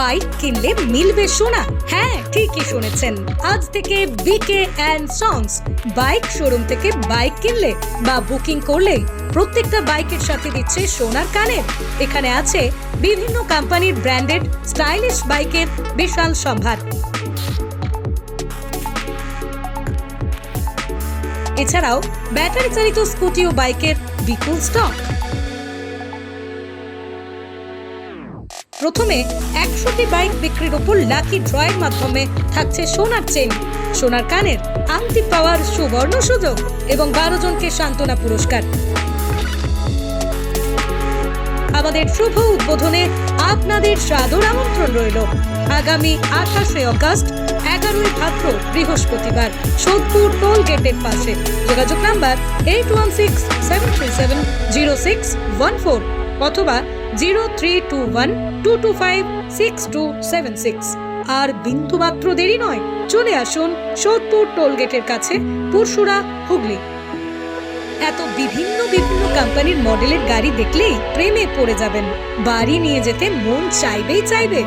Bike কিনলে মিলবে সোনা। হ্যাঁ ঠিকই শুনেছেন। আজ থেকে BK and sons bike showroom থেকে বাইক কিনলে বা বুকিং করলে প্রত্যেকটা বাইকের সাথে দিচ্ছে সোনার কানের। এখানে আছে বিভিন্ন কোম্পানির ব্র্যান্ডেড স্টাইলিশ বাইকের বিশাল সম্ভার। এছাড়াও ব্যাটারি চালিত স্কুটি ও বাইকের বিপুল স্টক প্রথমে একশোটি বাইক বিক্রির উপর লাকি ড্রয়ের মাধ্যমে থাকছে সোনার চেন সোনার কানের আংটি পাওয়ার সুবর্ণ সুযোগ এবং বারো জনকে সান্ত্বনা পুরস্কার। আমাদের শুভ উদ্বোধনে আপনাদের সাদর আমন্ত্রণ রইল। আগামী আঠাশে অগস্ট, এগারোই ভাদ্র, বৃহস্পতিবার, সোদপুর টোল গেটের পাশে। যোগাযোগ number eight one six seven three seven zero six one four অথবা zero three two one two two five six two seven six. আর দেরি নয়, চলে আসুন সোদপুর টোলগেটের কাছে পুরসুরা হুগলি। এত বিভিন্ন বিভিন্ন কোম্পানির মডেলের গাড়ি দেখলেই প্রেমে পড়ে যাবেন। বাড়ি নিয়ে যেতে মন চাইবেই চাইবে।